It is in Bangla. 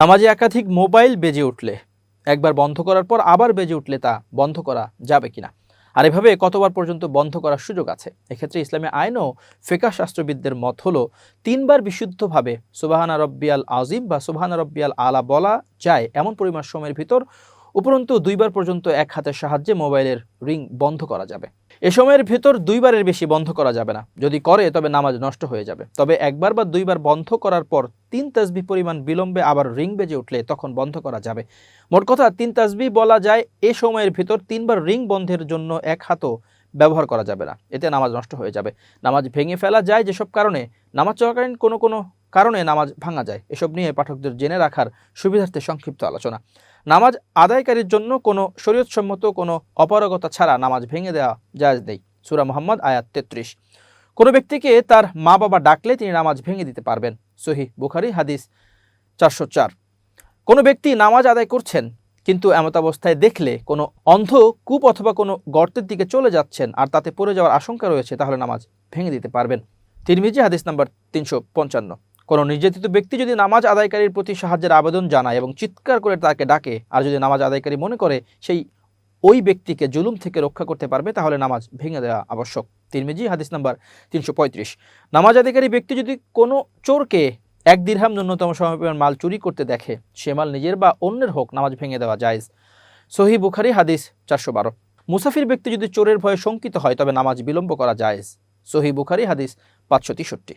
নামাজে একাধিক মোবাইল বেজে উঠলে, একবার বন্ধ করার পর আবার বেজে উঠলে তা বন্ধ করা যাবে কিনা? আর এভাবে কতবার পর্যন্ত বন্ধ করার সুযোগ আছে? এক্ষেত্রে ইসলামী আইনও ফেকা শাস্ত্রবিদদের মত হলো, তিনবার বিশুদ্ধভাবে সুবাহানা রব্বিয়াল আজিম বা সুবাহানা রব্বিয়াল আলা বলা যায় এমন পরিমাণ সময়ের ভিতর উপরন্তু দুইবার পর্যন্ত এক হাতের সাহায্যে মোবাইলের রিং বন্ধ করা যাবে। এ সময়ের ভেতর দুইবারের বেশি বন্ধ করা যাবে না। যদি করে, তবে নামাজ নষ্ট হয়ে যাবে। তবে একবার বা দুইবার বন্ধ করার পর তিন তাসবি পরিমাণ বিলম্বে আবার রিং বেজে উঠলে তখন বন্ধ করা যাবে। মোট কথা, তিন তাসবি বলা যায় এ সময়ের ভেতর তিনবার রিং বন্ধের জন্য এক হাতও ব্যবহার করা যাবে না। এতে নামাজ নষ্ট হয়ে যাবে। নামাজ ভেঙে ফেলা যায় যেসব কারণে নামাজ চলাকালীন কোনো কোনো কারণে নামাজ ভাঙা যায়। এসব নিয়ে পাঠকদের জেনে রাখার সুবিধার্থে সংক্ষিপ্ত আলোচনা। নামাজ আদায়কারীর জন্য কোনো শরীয়তসম্মত কোনো অপারগতা ছাড়া নামাজ ভেঙে দেওয়া জায়জ নেই। সুরা মোহাম্মদ, আয়াত তেত্রিশ। কোনো ব্যক্তিকে তার মা বাবা ডাকলে তিনি নামাজ ভেঙে দিতে পারবেন। সহি বুখারি, হাদিস চারশো চার। কোনো ব্যক্তি নামাজ আদায় করছেন, কিন্তু এমত অবস্থায় দেখলে কোনো অন্ধ কূপ অথবা কোনো গর্তের দিকে চলে যাচ্ছেন আর তাতে পড়ে যাওয়ার আশঙ্কা রয়েছে, তাহলে নামাজ ভেঙে দিতে পারবেন। তিরমিজি, হাদিস নাম্বার তিনশো পঞ্চান্ন। কোনো নির্যাতিত ব্যক্তি যদি নামাজ আদায়কারীর প্রতি সাহায্যের আবেদন জানায় এবং চিৎকার করে তাকে ডাকে, আর যদি নামাজ আদায়কারী মনে করে সেই ওই ব্যক্তিকে জুলুম থেকে রক্ষা করতে পারবে, তাহলে নামাজ ভেঙে দেওয়া আবশ্যক। তিরমিজি, হাদিস নাম্বার তিনশো পঁয়ত্রিশ। নামাজ আদায়কারী ব্যক্তি যদি কোনো চোরকে এক দিরহাম ন্যূনতম সময় মাল চুরি করতে দেখে, সে মাল নিজের বা অন্যের হোক, নামাজ ভেঙে দেওয়া জায়েজ। সহি বুখারি, হাদিস চারশো বারো। মুসাফির ব্যক্তি যদি চোরের ভয়ে শঙ্কিত হয়, তবে নামাজ বিলম্ব করা জায়েজ। সহি বুখারি, হাদিস পাঁচশো তেষট্টি।